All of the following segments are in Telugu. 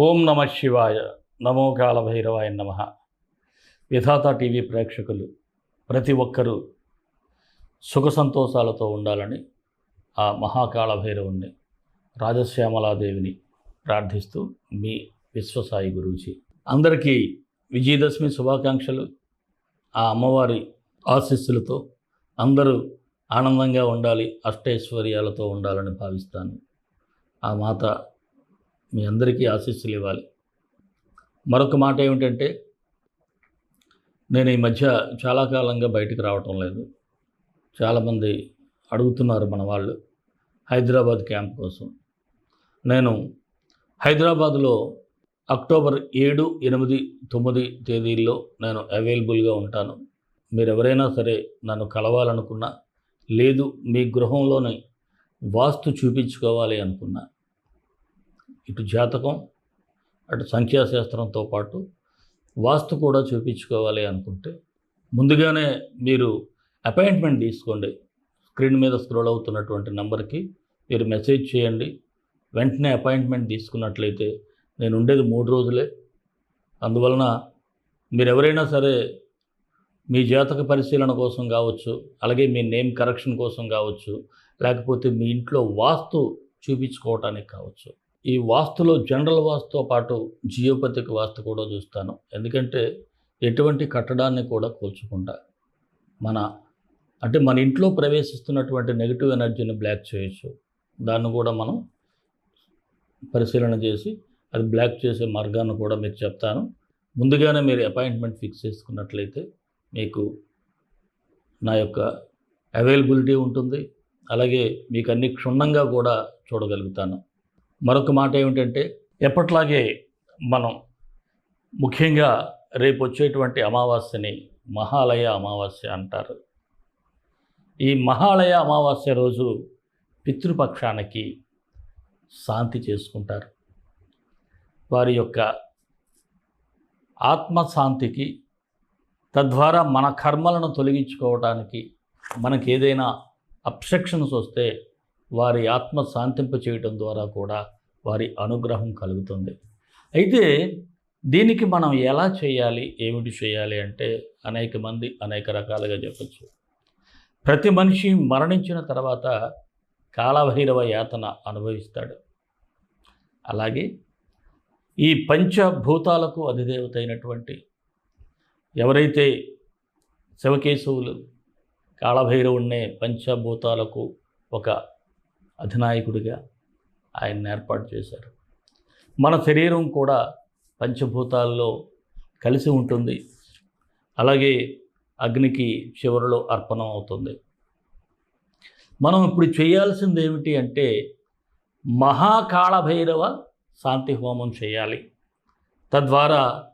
ఓం నమ శివాయ. నమో కాల భైరవాయ నమ. విధాత టీవీ ప్రేక్షకులు ప్రతి ఒక్కరూ సుఖ సంతోషాలతో ఉండాలని ఆ మహాకాళ భైరవుణ్ణి రాజశ్యామలాదేవిని ప్రార్థిస్తూ మీ విశ్వసాయి గురూజీ. అందరికీ విజయదశమి శుభాకాంక్షలు. ఆ అమ్మవారి ఆశీస్సులతో అందరూ ఆనందంగా ఉండాలి అష్టైశ్వర్యాలతో ఉండాలని భావిస్తాను. ఆ మాత మీ అందరికీ ఆశీస్సులు ఇవ్వాలి. మరొక మాట ఏమిటంటే నేను ఈ మధ్య చాలా కాలంగా బయటకు రావటం లేదు. చాలామంది అడుగుతున్నారు మన వాళ్ళు హైదరాబాద్ క్యాంప్ కోసం. నేను హైదరాబాద్లో అక్టోబర్ ఏడు ఎనిమిది తొమ్మిది తేదీల్లో నేను అవైలబుల్గా ఉంటాను. మీరు ఎవరైనా సరే నన్ను కలవాలనుకున్నా లేదు మీ గృహంలోనే వాస్తు చూపించుకోవాలి అనుకున్నా ఇటు జాతకం అటు సంఖ్యాశాస్త్రంతో పాటు వాస్తు కూడా చూపించుకోవాలి అనుకుంటే ముందుగానే మీరు అపాయింట్మెంట్ తీసుకోండి. స్క్రీన్ మీద స్క్రోల్ అవుతున్నటువంటి నెంబర్కి మీరు మెసేజ్ చేయండి. వెంటనే అపాయింట్మెంట్ తీసుకున్నట్లయితే నేను ఉండేది మూడు రోజులే. అందువలన మీరు ఎవరైనా సరే మీ జాతక పరిశీలన కోసం కావచ్చు అలాగే మీ నేమ్ కరెక్షన్ కోసం కావచ్చు లేకపోతే మీ ఇంట్లో వాస్తు చూపించుకోవటానికి కావచ్చు. ఈ వాస్తులో జనరల్ వాస్తుతో పాటు జియోపతిక్ వాస్తు కూడా చూస్తాను. ఎందుకంటే ఎటువంటి కట్టడాన్ని కూడా కూల్చుకుంటా మన అంటే మన ఇంట్లో ప్రవేశిస్తున్నటువంటి నెగిటివ్ ఎనర్జీని బ్లాక్ చేయొచ్చు. దాన్ని కూడా మనం పరిశీలన చేసి అది బ్లాక్ చేసే మార్గాన్ని కూడా మీకు చెప్తాను. ముందుగానే మీరు అపాయింట్మెంట్ ఫిక్స్ చేసుకున్నట్లయితే మీకు నా యొక్క అవైలబిలిటీ ఉంటుంది. అలాగే మీకు అన్ని క్షుణ్ణంగా కూడా చూడగలుగుతాను. మరొక మాట ఏమిటంటే ఎప్పట్లాగే మనం ముఖ్యంగా రేపు వచ్చేటువంటి అమావాస్యని మహాలయ అమావాస్య అంటారు. ఈ మహాలయ అమావాస్య రోజు పితృపక్షానికి శాంతి చేసుకుంటారు. వారి యొక్క ఆత్మశాంతికి తద్వారా మన కర్మలను తొలగించుకోవటానికి మనకి ఏదైనా అబ్సెక్షన్స్ వస్తే వారి ఆత్మ శాంతింప చేయటం ద్వారా కూడా వారి అనుగ్రహం కలుగుతుంది. అయితే దీనికి మనం ఎలా చేయాలి? ఏమిటి చేయాలి అంటే అనేక మంది అనేక రకాలుగా చెప్పచ్చు. ప్రతి మనిషి మరణించిన తర్వాత కాలభైరవ యాతన అనుభవిస్తాడు. అలాగే ఈ పంచభూతాలకు అధిదేవత అయినటువంటి ఎవరైతే శివకేశవులు కాళభైరవుణ్ణే పంచభూతాలకు ఒక అధినాయకుడిగా ఆయన ఏర్పాటు చేశారు. మన శరీరం కూడా పంచభూతాల్లో కలిసి ఉంటుంది. అలాగే అగ్నికి చివరిలో అర్పణం అవుతుంది. మనం ఇప్పుడు చేయాల్సింది ఏమిటి అంటే మహాకాళభైరవ శాంతి హోమం చేయాలి. తద్వారా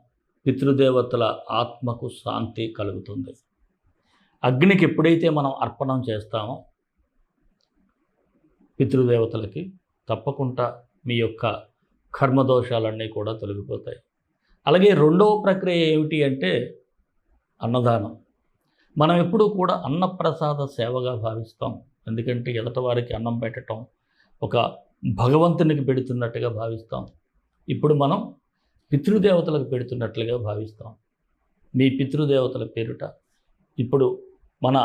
పితృదేవతల ఆత్మకు శాంతి కలుగుతుంది. అగ్నికి ఎప్పుడైతే మనం అర్పణం చేస్తామో పితృదేవతలకి తప్పకుండా మీ యొక్క కర్మదోషాలన్నీ కూడా తొలగిపోతాయి. అలాగే రెండవ ప్రక్రియ ఏమిటి అంటే అన్నదానం. మనం ఎప్పుడూ కూడా అన్నప్రసాద సేవగా భావిస్తాం. ఎందుకంటే ఎదట వారికి అన్నం పెట్టడం ఒక భగవంతునికి పెడుతున్నట్టుగా భావిస్తాం. ఇప్పుడు మనం పితృదేవతలకు పెడుతున్నట్లుగా భావిస్తాం. మీ పితృదేవతల పేరుట. ఇప్పుడు మన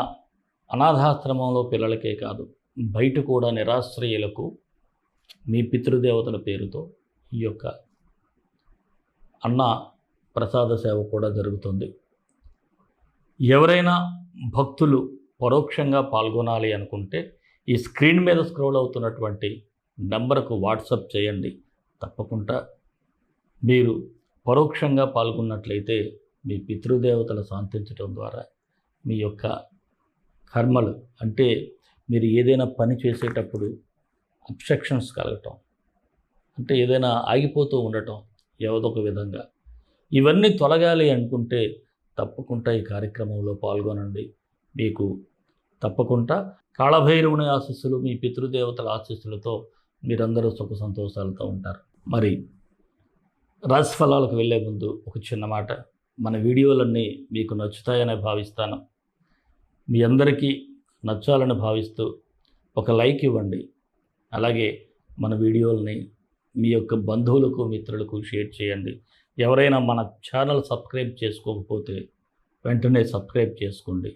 అనాథాశ్రమంలో పిల్లలకే కాదు బయట కూడా నిరాశ్రయులకు మీ పితృదేవతల పేరుతో ఈ యొక్క అన్న ప్రసాద సేవ కూడా జరుగుతుంది. ఎవరైనా భక్తులు పరోక్షంగా పాల్గొనాలి అనుకుంటే ఈ స్క్రీన్ మీద స్క్రోల్ అవుతున్నటువంటి నంబర్కు వాట్సప్ చేయండి. తప్పకుండా మీరు పరోక్షంగా పాల్గొన్నట్లయితే మీ పితృదేవతలు శాంతించడం ద్వారా మీ యొక్క కర్మలు అంటే మీరు ఏదైనా పని చేసేటప్పుడు అబ్స్ట్రక్షన్స్ కలగటం అంటే ఏదైనా ఆగిపోతూ ఉండటం ఏదో ఒక విధంగా. ఇవన్నీ తొలగాలి అనుకుంటే తప్పకుండా ఈ కార్యక్రమంలో పాల్గొనండి. మీకు తప్పకుండా కాళభైరవుని ఆశీస్సులు మీ పితృదేవతల ఆశీస్సులతో మీరందరూ సుఖ సంతోషాలతో ఉంటారు. మరి రాశిఫలాలకు వెళ్ళే ముందు ఒక చిన్న మాట. మన వీడియోలన్నీ మీకు నచ్చుతాయని భావిస్తాను. మీ అందరికీ నచ్చాలని భావిస్తూ ఒక లైక్ ఇవ్వండి. అలాగే మన వీడియోల్ని మీ యొక్క బంధువులకు మిత్రులకు షేర్ చేయండి. ఎవరైనా మన ఛానల్ సబ్స్క్రైబ్ చేసుకోకపోతే వెంటనే సబ్స్క్రైబ్ చేసుకోండి.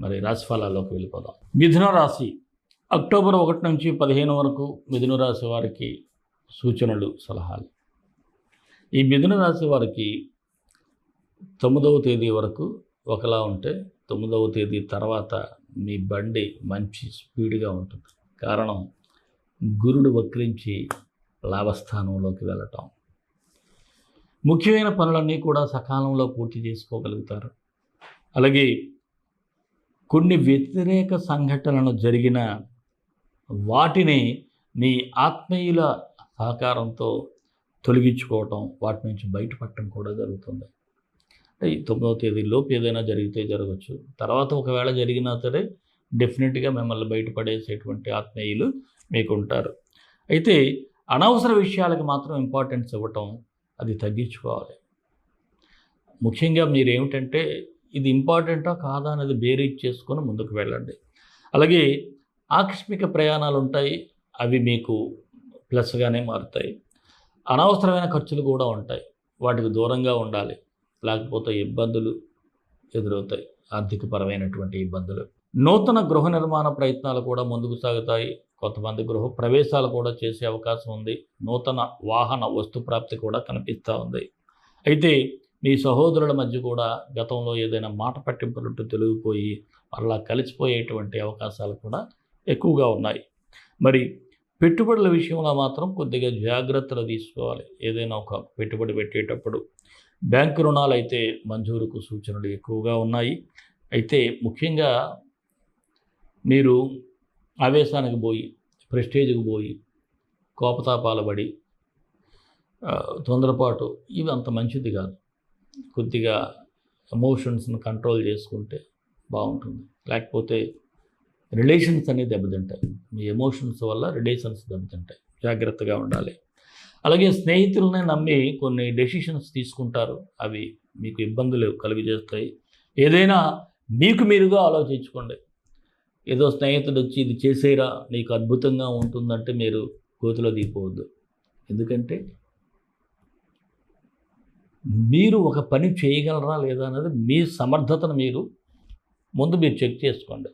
మరి రాశిఫలాల్లోకి వెళ్ళిపోదాం. మిథున రాశి అక్టోబర్ ఒకటి నుంచి పదిహేను వరకు మిథున రాశి వారికి సూచనలు సలహాలు. ఈ మిథున రాశి వారికి తొమ్మిదవ తేదీ వరకు ఒకలా ఉంటే తొమ్మిదవ తేదీ తర్వాత మీ బండి మంచి స్పీడ్గా ఉంటుంది. కారణం గురుడు వక్రించి లాభస్థానంలోకి వెళ్ళటం. ముఖ్యమైన పనులన్నీ కూడా సకాలంలో పూర్తి చేసుకోగలుగుతారు. అలాగే కొన్ని వ్యతిరేక సంఘటనలు జరిగిన వాటిని మీ ఆత్మీయుల సహకారంతో తొలగించుకోవటం వాటి నుంచి బయటపడటం కూడా జరుగుతుంది. ఈ తొమ్మిదవ తేదీలోపు ఏదైనా జరిగితే జరగచ్చు తర్వాత ఒకవేళ జరిగినా సరే డెఫినెట్గా మిమ్మల్ని బయటపడేసేటువంటి ఆత్మీయులు మీకు ఉంటారు అయితే అనవసర విషయాలకు మాత్రం ఇంపార్టెన్స్ ఇవ్వటం అది తగ్గించుకోవాలి. ముఖ్యంగా మీరు ఏమిటంటే ఇది ఇంపార్టెంటా కాదా అనేది బేరీజ్ చేసుకొని ముందుకు వెళ్ళండి. అలాగే ఆకస్మిక ప్రయాణాలు ఉంటాయి అవి మీకు ప్లస్గానే మారుతాయి. అనవసరమైన ఖర్చులు కూడా ఉంటాయి. వాటికి దూరంగా ఉండాలి. లేకపోతే ఇబ్బందులు ఎదురవుతాయి. ఆర్థికపరమైనటువంటి ఇబ్బందులు. నూతన గృహ నిర్మాణ ప్రయత్నాలు కూడా ముందుకు సాగుతాయి. కొంతమంది గృహ ప్రవేశాలు కూడా చేసే అవకాశం ఉంది. నూతన వాహన వస్తు ప్రాప్తి కూడా కనిపిస్తూ ఉంది. అయితే మీ సహోదరుల మధ్య కూడా గతంలో ఏదైనా మాట పట్టింపులుంటూ తెలిగిపోయి అలా కలిసిపోయేటువంటి అవకాశాలు కూడా ఎక్కువగా ఉన్నాయి. మరి పెట్టుబడుల విషయంలో మాత్రం కొద్దిగా జాగ్రత్తలు తీసుకోవాలి. ఏదైనా ఒక పెట్టుబడి పెట్టేటప్పుడు బ్యాంకు రుణాలు అయితే మంజూరుకు సూచనలు ఎక్కువగా ఉన్నాయి. అయితే ముఖ్యంగా మీరు ఆవేశానికి పోయి ప్రెస్టేజ్కి పోయి కోపతాపాలు పడి తొందరపాటు ఇవి అంత మంచిది కాదు. కొద్దిగా ఎమోషన్స్ని కంట్రోల్ చేసుకుంటే బాగుంటుంది. లేకపోతే రిలేషన్స్ అనేవి దెబ్బతింటాయి. మీ ఎమోషన్స్ వల్ల రిలేషన్స్ దెబ్బతింటాయి. జాగ్రత్తగా ఉండాలి. అలాగే స్నేహితులనే నమ్మి కొన్ని డెసిషన్స్ తీసుకుంటారు. అవి మీకు ఇబ్బందులు కలిగజేస్తాయి. ఏదైనా మీకు మీరుగా ఆలోచించుకోండి. ఏదో స్నేహితుడు వచ్చి ఇది చేసేరా నీకు అద్భుతంగా ఉంటుందంటే మీరు కోతిలో దిగిపోవద్దు. ఎందుకంటే మీరు ఒక పని చేయగలరా లేదా అనేది మీ సమర్థతను మీరు ముందు మీరు చెక్ చేసుకోండి.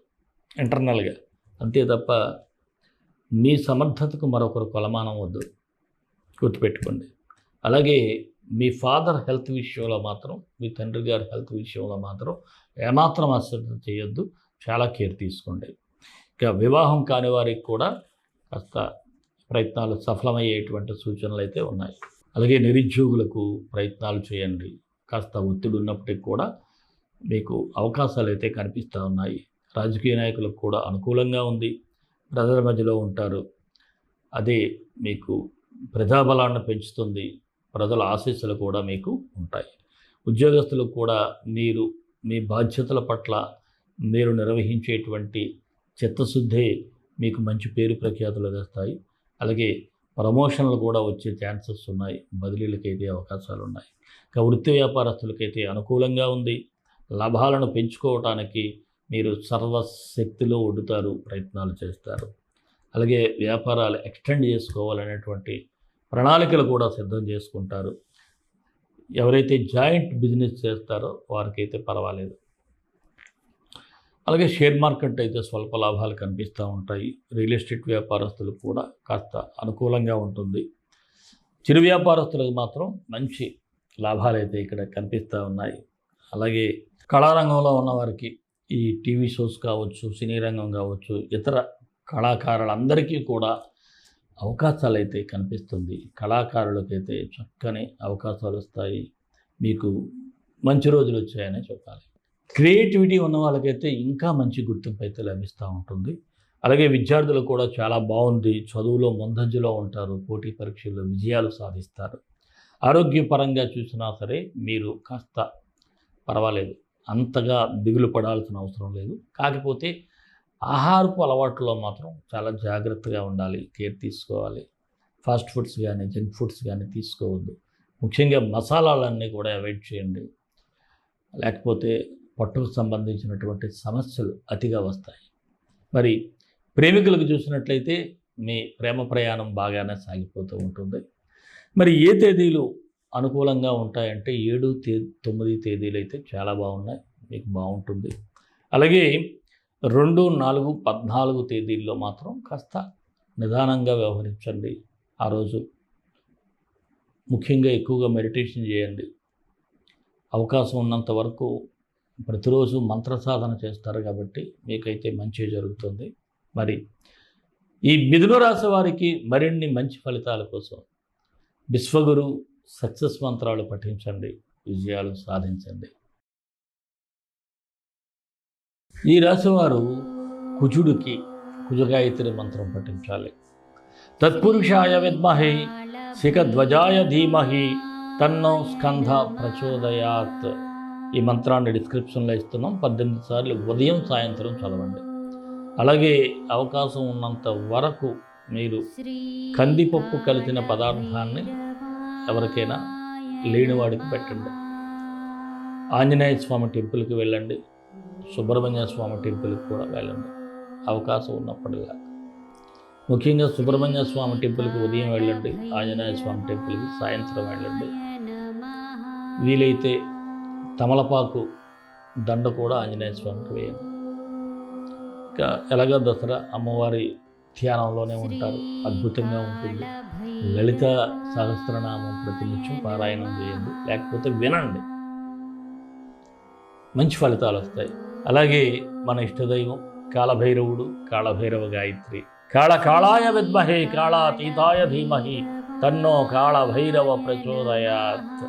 ఇంటర్నల్గా. అంతే తప్ప మీ సమర్థతకు మరొకరు కొలమానం వద్దు. గుర్తుపెట్టుకోండి. అలాగే మీ ఫాదర్ హెల్త్ విషయంలో మాత్రం మీ తండ్రి గారి హెల్త్ విషయంలో మాత్రం ఏమాత్రం అశ్రద్ధ చేయొద్దు. చాలా కేర్ తీసుకోండి. ఇక వివాహం కాని వారికి కూడా కాస్త ప్రయత్నాలు సఫలమయ్యేటువంటి సూచనలు అయితే ఉన్నాయి. అలాగే నిరుద్యోగులకు ప్రయత్నాలు చేయండి. కాస్త ఒత్తిడి ఉన్నప్పటికీ కూడా మీకు అవకాశాలు అయితే కనిపిస్తూ ఉన్నాయి. రాజకీయ నాయకులకు కూడా అనుకూలంగా ఉంది. ప్రజల మధ్యలో ఉంటారు. అదే మీకు ప్రజాబలాన్ని పెంచుతుంది. ప్రజల ఆశీస్సులు కూడా మీకు ఉంటాయి. ఉద్యోగస్తులకు కూడా మీరు మీ బాధ్యతల పట్ల మీరు నిర్వహించేటువంటి చిత్తశుద్ధే మీకు మంచి పేరు ప్రఖ్యాతులు తెస్తాయి. అలాగే ప్రమోషన్లు కూడా వచ్చే ఛాన్సెస్ ఉన్నాయి. బదిలీలకైతే అవకాశాలు ఉన్నాయి. ఇక వృత్తి వ్యాపారస్తులకైతే అనుకూలంగా ఉంది. లాభాలను పెంచుకోవటానికి మీరు సర్వశక్తిలో ఒడ్డుతారు ప్రయత్నాలు చేస్తారు. అలాగే వ్యాపారాలు ఎక్స్టెండ్ చేసుకోవాలనేటువంటి ప్రణాళికలు కూడా సిద్ధం చేసుకుంటారు. ఎవరైతే జాయింట్ బిజినెస్ చేస్తారో వారికైతే పర్వాలేదు. అలాగే షేర్ మార్కెట్ అయితే స్వల్ప లాభాలు కనిపిస్తూ ఉంటాయి. రియల్ ఎస్టేట్ వ్యాపారస్తులు కూడా కాస్త అనుకూలంగా ఉంటుంది. చిరు వ్యాపారస్తులకు మాత్రం మంచి లాభాలు అయితే ఇక్కడ కనిపిస్తూ ఉన్నాయి. అలాగే కళారంగంలో ఉన్న వారికి ఈ టీవీ షోస్ కావచ్చు సినీ రంగం కావచ్చు ఇతర కళాకారులందరికీ కూడా అవకాశాలు అయితే కనిపిస్తుంది. కళాకారులకైతే చక్కని అవకాశాలు వస్తాయి. మీకు మంచి రోజులు వచ్చాయని చెప్పాలి. క్రియేటివిటీ ఉన్న వాళ్ళకైతే ఇంకా మంచి గుర్తింపు అయితే లభిస్తూ ఉంటుంది. అలాగే విద్యార్థులు కూడా చాలా బాగుంది. చదువులో ముందంజలో ఉంటారు. పోటీ పరీక్షల్లో విజయాలు సాధిస్తారు. ఆరోగ్యపరంగా చూసినా సరే మీరు కాస్త పర్వాలేదు. అంతగా దిగులు పడాల్సిన అవసరం లేదు. కాకపోతే ఆహారపు అలవాట్లో మాత్రం చాలా జాగ్రత్తగా ఉండాలి కేర్ తీసుకోవాలి. ఫాస్ట్ ఫుడ్స్ కానీ జంక్ ఫుడ్స్ కానీ తీసుకోవద్దు. ముఖ్యంగా మసాలాలన్నీ కూడా అవాయిడ్ చేయండి. లేకపోతే పట్టుకు సంబంధించినటువంటి సమస్యలు అతిగా వస్తాయి. మరి ప్రేమికులకు చూసినట్లయితే మీ ప్రేమ ప్రయాణం బాగానే సాగిపోతూ ఉంటుంది. మరి ఏ తేదీలు అనుకూలంగా ఉంటాయంటే ఏడు తే తొమ్మిది తేదీలు అయితే చాలా బాగున్నాయి. మీకు బాగుంటుంది. అలాగే రెండు నాలుగు పద్నాలుగు తేదీల్లో మాత్రం కాస్త నిదానంగా వ్యవహరించండి ఆ రోజు. ముఖ్యంగా ఎక్కువగా మెడిటేషన్ చేయండి. అవకాశం ఉన్నంత వరకు ప్రతిరోజు మంత్ర సాధన చేస్తారు కాబట్టి మీకైతే మంచి జరుగుతుంది. మరి ఈ మిథున రాశి వారికి మరిన్ని మంచి ఫలితాల కోసం విశ్వగురు సక్సెస్ మంత్రాలు పఠించండి విజయాలు సాధించండి. ఈ రాశివారు కుజుడికి కుజగాయత్రి మంత్రం పఠించాలి. తత్పురుషాయ విద్మహే శిఖధ్వజాయ ధీమహి తన్నో స్కంధ ప్రచోదయాత్. ఈ మంత్రాన్ని డిస్క్రిప్షన్లో ఇస్తున్నాం. పద్దెనిమిది సార్లు ఉదయం సాయంత్రం చదవండి. అలాగే అవకాశం ఉన్నంత వరకు మీరు కందిపప్పు కలిసిన పదార్థాన్ని ఎవరికైనా లేనివాడికి పెట్టండి. ఆంజనేయ స్వామి టెంపుల్కి వెళ్ళండి. సుబ్రహ్మణ్య స్వామి టెంపుల్కి కూడా వెళ్ళండి. అవకాశం ఉన్నప్పుడుగా ముఖ్యంగా సుబ్రహ్మణ్య స్వామి టెంపుల్కి ఉదయం వెళ్ళండి. ఆంజనేయ స్వామి టెంపుల్కి సాయంత్రం వెళ్ళండి. వీలైతే తమలపాకు దండ కూడా ఆంజనేయ స్వామికి వేయండి. ఇంకా ఎలాగో దసరా అమ్మవారి ధ్యానంలోనే ఉంటారు. అద్భుతంగా ఉంటుంది. లలిత సహస్రనామం ప్రతినిత్యం పారాయణం చేయండి లేకపోతే వినండి. మంచి ఫలితాలు వస్తాయి. అలాగే మన ఇష్టదైవం కాళభైరవుడు కాళభైరవ గాయత్రి. కాళ కాళాయ విద్మహే కాళాతీతాయ ధీమహి తన్నో కాళభైరవ ప్రచోదయాత్.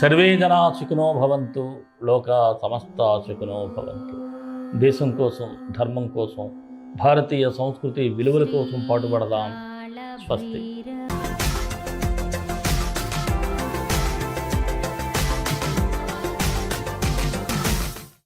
సర్వే జనా సుఖినో భవంతు లోక సమస్త సుఖినో భవంతు. దేశం కోసం ధర్మం కోసం భారతీయ సంస్కృతి విలువల కోసం పాటుపడదాం. స్వస్తి.